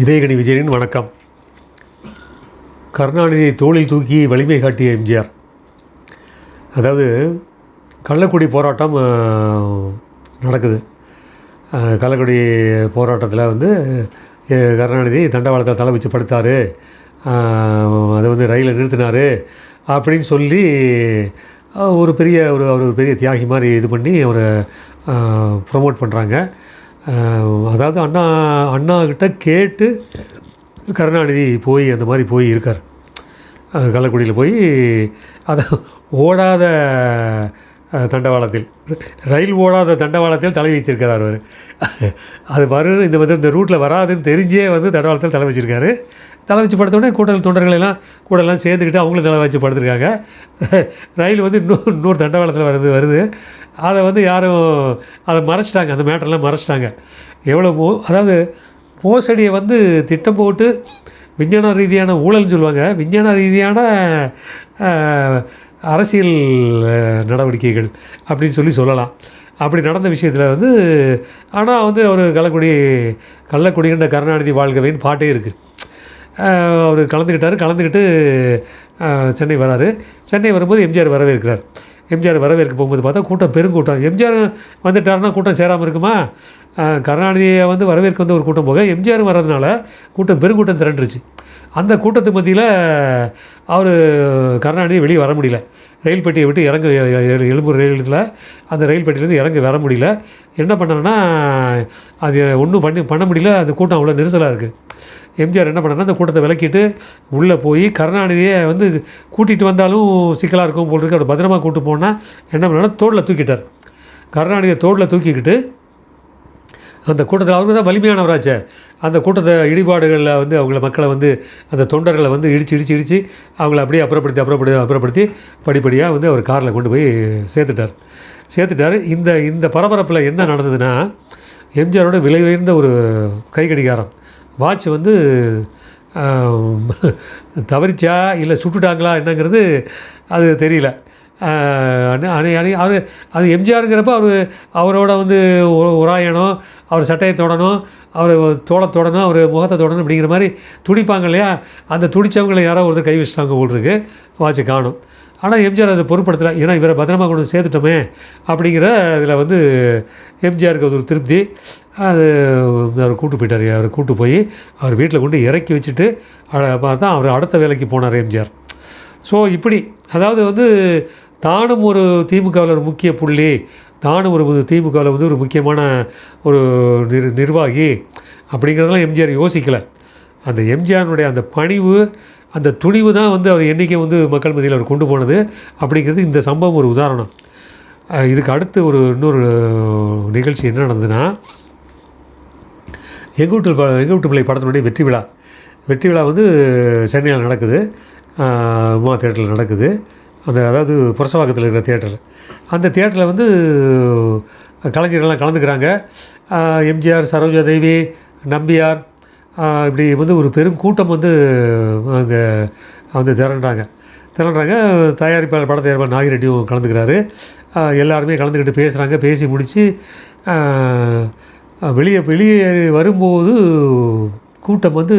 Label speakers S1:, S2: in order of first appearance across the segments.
S1: இதயகணி விஜயனின் வணக்கம். கருணாநிதியை தோளில் தூக்கி வலிமை காட்டிய எம்ஜிஆர். அதாவது கள்ளக்குடி போராட்டம் நடக்குது. கள்ளக்குடி போராட்டத்தில் வந்து கருணாநிதி தண்டவாளத்தை தலை வச்சு படுத்தார். அதை வந்து ரயிலை நிறுத்தினார் அப்படின்னு சொல்லி ஒரு பெரிய ஒரு அவர் ஒரு பெரிய தியாகி மாதிரி இது பண்ணி அவரை ப்ரொமோட் பண்ணுறாங்க அதாவது அண்ணா அண்ணாக்கிட்ட கேட்டு கருணாநிதி போய் அந்த மாதிரி போய் இருக்கார். கள்ளக்குடியில் போய் அதை ஓடாத தண்டவாளத்தில். ரயில் ஓடாத தண்டவாளத்தில் தலை வைத்திருக்கிறார் அவர். அது வரும் இந்த வந்து இந்த ரூட்டில் வராதுன்னு தெரிஞ்சே வந்து தண்டவாளத்தில் தலை வச்சிருக்காரு. தலை வச்சு படுத்தோடனே கூட்டல் தொண்டர்கள் எல்லாம் கூடலாம் சேர்ந்துக்கிட்டு அவங்களும் தலை வச்சு படுத்துருக்காங்க. ரயில் வந்து இன்னொரு இன்னொரு தண்டவாளத்தில் வருது வருது. அதை வந்து யாரும் அதை மறைச்சிட்டாங்க அந்த மேட்டர்லாம் மறைச்சிட்டாங்க. எவ்வளோ மோ அதாவது மோசடியை வந்து திட்டம் போட்டு விஞ்ஞான ரீதியான ஊழல்னு சொல்லுவாங்க. விஞ்ஞான ரீதியான அரசியல் நடவடிக்கைகள் அப்படின்னு சொல்லி சொல்லலாம். அப்படி நடந்த விஷயத்தில் வந்து ஆனால் வந்து அவர் கள்ளக்குடி கள்ளக்குடிகின்ற கருணாநிதி வாழ்கவேன்னு பாட்டே இருக்குது அவர் கலந்துக்கிட்டார் கலந்துக்கிட்டு சென்னை வராரு. சென்னை வரும்போது எம்ஜிஆர் வரவேற்கிறார். எம்ஜிஆர் வரவேற்க போகும்போது பார்த்தா கூட்டம் பெருங்கூட்டம். எம்ஜிஆர் வந்துட்டாருன்னா கூட்டம் சேராமல் இருக்குமா? கருணாநிதியை வந்து வரவேற்க வந்து ஒரு கூட்டம் போக எம்ஜிஆர் வர்றதுனால கூட்டம் பெருங்கூட்டம் திரண்டுருச்சு. அந்த கூட்டத்து மத்தியில் அவர் கருணாநிதி வெளியே வர முடியல. ரயில் பெட்டியை விட்டு இறங்க எ- எழும்பூர் ரயிலில் அந்த ரயில் பெட்டியிலேருந்து இறங்க வர முடியல. என்ன பண்ணாருன்னா அது ஒன்றும் பண்ணி பண்ண முடியல. அந்த கூட்டம் அவ்வளோ நெரிசலாக இருக்குது எம்ஜிஆர் என்ன பண்ணாருன்னா அந்த கூட்டத்தை விளக்கிட்டு உள்ளே போய் கருணாநிதியை வந்து கூட்டிகிட்டு வந்தாலும் சிக்கலாக இருக்கும் போல் இருக்கு. அவர் பத்திரமா கூப்பிட்டு போனால் என்ன பண்ணணும்னா தோளில் தூக்கிட்டார். கருணாநிதியை தோளில் தூக்கிக்கிட்டு அந்த கூட்டத்தில் அவங்க தான் வலிமையானவராச்சே. அந்த கூட்டத்தை இடிபாடுகளில் வந்து அவங்கள மக்களை வந்து அந்த தொண்டர்களை வந்து இடித்து இடித்து இடித்து அவங்கள அப்படியே அப்புறப்படுத்தி அப்புறப்படுத்தி அப்புறப்படுத்தி படிப்படியாக வந்து அவர் காரில் கொண்டு போய் சேர்த்துட்டார். சேர்த்துட்டார். இந்த இந்த பரபரப்பில் என்ன நடந்ததுன்னா எம்ஜிஆரோட விலை உயர்ந்த ஒரு கை கடிகாரம். வாட்ச் வந்து தவறிச்சா இல்லை சுட்டுட்டாங்களா என்னங்கிறது அது தெரியல. அணி அணி அவர் அது எம்ஜிஆருங்கிறப்ப அவர் அவரோட வந்து உராயணும் அவர் சட்டையை தொடணும் அவர் தோலை தொடணும் அவர் முகத்தை தொடணும் அப்படிங்கிற மாதிரி துடிப்பாங்க இல்லையா? அந்த துடிச்சவங்களை யாரோ ஒருத்தர் கை வச்சுட்டாங்க போல் வாட்சி காணும். ஆனால் எம்ஜிஆர் அதை பொருட்படுத்தலை. ஏன்னா இவரை பத்திரமா கொண்டு சேர்த்துட்டோமே அப்படிங்கிற இதில் வந்து எம்ஜிஆருக்கு அது ஒரு திருப்தி. அது அவர் கூட்டு போயிட்டார். அவர் கூட்டு போய் அவர் வீட்டில் கொண்டு இறக்கி வச்சுட்டு பார்த்தா அவர் அடுத்த வேலைக்கு போனார் எம்ஜிஆர். ஸோ இப்படி அதாவது வந்து தானும் ஒரு திமுகவில் ஒரு முக்கிய புள்ளி தானும் ஒரு திமுகவில் வந்து ஒரு முக்கியமான ஒரு நிர் நிர்வாகி அப்படிங்கிறதெல்லாம் எம்ஜிஆர் யோசிக்கலை. அந்த எம்ஜிஆருடைய அந்த பணிவு அந்த துணிவு தான் வந்து அவர் எண்ணிக்கை வந்து மக்கள் மத்தியில் அவர் கொண்டு போனது அப்படிங்கிறது இந்த சம்பவம் ஒரு உதாரணம். இதுக்கு அடுத்து ஒரு இன்னொரு நிகழ்ச்சி என்ன நடந்ததுன்னா எங்கள் வீட்டு ப- எங்கள் வீட்டு பிள்ளை படத்தினுடைய வெற்றி விழா. வெற்றி விழா வந்து சென்னையில் நடக்குது. உமா தேட்டரில் நடக்குது. அந்த அதாவது புரசவாக்கத்தில் இருக்கிற தேட்டரில் அந்த தேட்டரில் வந்து கலைஞர்கள்லாம் கலந்துக்கிறாங்க. எம்ஜிஆர் சரோஜா தேவி நம்பியார் இப்படி வந்து ஒரு பெரும் கூட்டம் வந்து அங்கே வந்து திரண்டாங்க. திரண்டாங்க. தயாரிப்பாளர் பட தயாரிப்பாளர் நாகிரெட்டியும் கலந்துக்கிறாரு. எல்லாருமே கலந்துக்கிட்டு பேசுகிறாங்க பேசி முடித்து வெளியே வெளியே வரும்போது கூட்டம் வந்து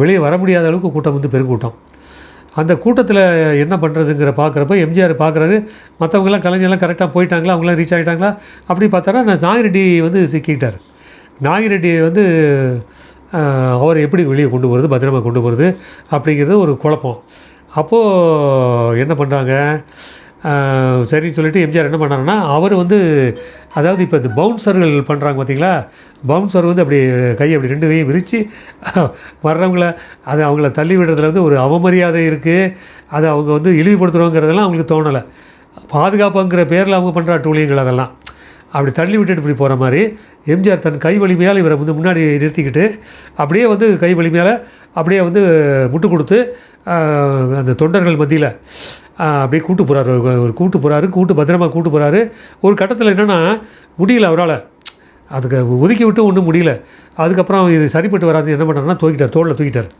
S1: வெளியே வர முடியாத அளவுக்கு கூட்டம் வந்து பெருங்கூட்டம். அந்த கூட்டத்தில் என்ன பண்ணுறதுங்கிற பார்க்குறப்ப எம்ஜிஆர் பார்க்குறாரு மற்றவங்களாம் கலைஞர்லாம் கரெக்டாக போயிட்டாங்களா? அவங்களாம் ரீச் ஆகிட்டாங்களா அப்படி பார்த்தாரா நான் நாகிரெட்டி வந்து சிக்கிட்டார். நாகிரெட்டி வந்து அவரை எப்படி வெளியே கொண்டு போகிறது பத்திரமா கொண்டு போகிறது அப்படிங்கிறது ஒரு குழப்பம். அப்போது என்ன பண்ணுறாங்க சரின்னு சொல்லிட்டு எம்ஜிஆர் என்ன பண்ணாருன்னா அவர் வந்து அதாவது இப்போ இந்த பவுன்சர்கள் பண்ணுறாங்க பார்த்தீங்களா பவுன்சர் வந்து அப்படி கையை அப்படி ரெண்டு கையும் விரித்து வர்றவங்கள அது அவங்கள தள்ளி விடுறதுல வந்து ஒரு அவமரியாதை இருக்குது அதை அவங்க வந்து இழிவுபடுத்துகிறோங்கிறதெல்லாம் அவங்களுக்கு தோணலை. பாதுகாப்புங்கிற பேரில் அவங்க பண்ணுற டூலியங்கள் அதெல்லாம். அப்படி தள்ளி விட்டுட்டு இப்படி போகிற மாதிரி எம்ஜிஆர் தன் கை வலிமையால் இவரை வந்து முன்னாடி நிறுத்திக்கிட்டு அப்படியே வந்து கை வலிமையால் அப்படியே வந்து முட்டு கொடுத்து அந்த தொண்டர்கள் மத்தியில் அப்படியே கூட்டு போகிறாரு கூட்டு போகிறாரு கூட்டு பத்திரமா கூட்டு போகிறாரு ஒரு கட்டத்தில் என்னென்னா முடியல அவரால். அதுக்கு ஒதுக்கி விட்டு ஒன்றும் முடியல. அதுக்கப்புறம் இது சரிப்பட்டு வராது என்ன பண்ணுறாருன்னா தூக்கிட்டார் தோளில் தூக்கிட்டார்.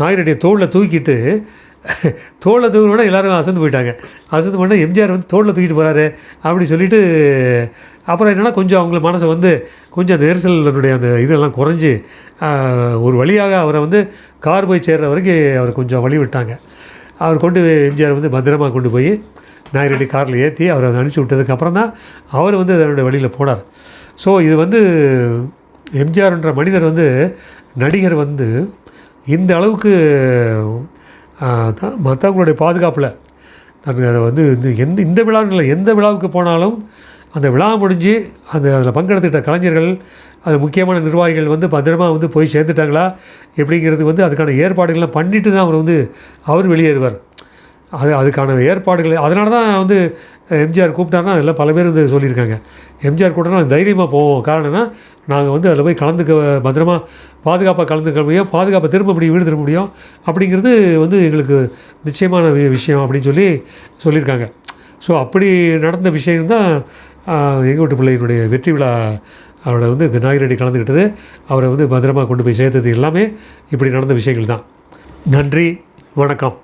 S1: நாயருடைய தோளில் தூக்கிட்டு தோளில் தூக்கினோட எல்லோரும் அசந்து போயிட்டாங்க. அசந்து பண்ணால் எம்ஜிஆர் வந்து தோளில் தூக்கிட்டு போகிறாரு அப்படி சொல்லிட்டு அப்புறம் என்னென்னா கொஞ்சம் அவங்கள மனசை வந்து கொஞ்சம் அந்த நெரிசலினுடைய அந்த இதெல்லாம் குறைஞ்சி ஒரு வழியாக அவரை வந்து கார் போய் சேர்கிற வரைக்கும் அவர் கொஞ்சம் வழி விட்டாங்க. அவர் கொண்டு போய் எம்ஜிஆர் வந்து பத்திரமாக கொண்டு போய் நாயரெட்டி காரில் ஏற்றி அவரை அனுப்பிச்சி விட்டதுக்கப்புறம் தான் அவர் வந்து அதனுடைய வழியில் போனார். ஸோ இது வந்து எம்ஜிஆர்ன்ற மனிதர் வந்து நடிகர் வந்து இந்த அளவுக்கு தான் மற்றவங்களுடைய பாதுகாப்பில் தன் அதை வந்து இந்த எந்த இந்த விழான்னு இல்லை எந்த விழாவுக்கு போனாலும் அந்த விழா முடிஞ்சு அந்த அதில் பங்கெடுத்துக்கிட்ட கலைஞர்கள் அது முக்கியமான நிர்வாகிகள் வந்து பத்திரமாக வந்து போய் சேர்ந்துட்டாங்களா? எப்படிங்கிறது வந்து அதுக்கான ஏற்பாடுகள்லாம் பண்ணிட்டு தான் அவர் வந்து அவர் வெளியேறுவார். அது அதுக்கான ஏற்பாடுகள் அதனால தான் வந்து எம்ஜிஆர் கூப்பிட்டாருன்னா எல்லாம் பல பேர் வந்து சொல்லியிருக்காங்க. எம்ஜிஆர் கூப்பிட்டா தைரியமாக போவோம். காரணம்னா நாங்கள் வந்து அதில் போய் கலந்துக்க பத்திரமா பாதுகாப்பாக கலந்துக்க முடியும். பாதுகாப்பாக திரும்ப முடியும் வீடு திரும்ப முடியும். அப்படிங்கிறது வந்து எங்களுக்கு நிச்சயமான வி- விஷயம் அப்படின்னு சொல்லி சொல்லியிருக்காங்க. ஸோ அப்படி நடந்த விஷயம் தான் எங்கள் வீட்டு பிள்ளையினுடைய வெற்றி விழா அவரை வந்து நாகிரெட்டி கலந்துக்கிட்டது. அவரை வந்து பத்திரமா கொண்டு போய் சேர்த்தது எல்லாமே இப்படி நடந்த விஷயங்கள் தான். நன்றி வணக்கம்.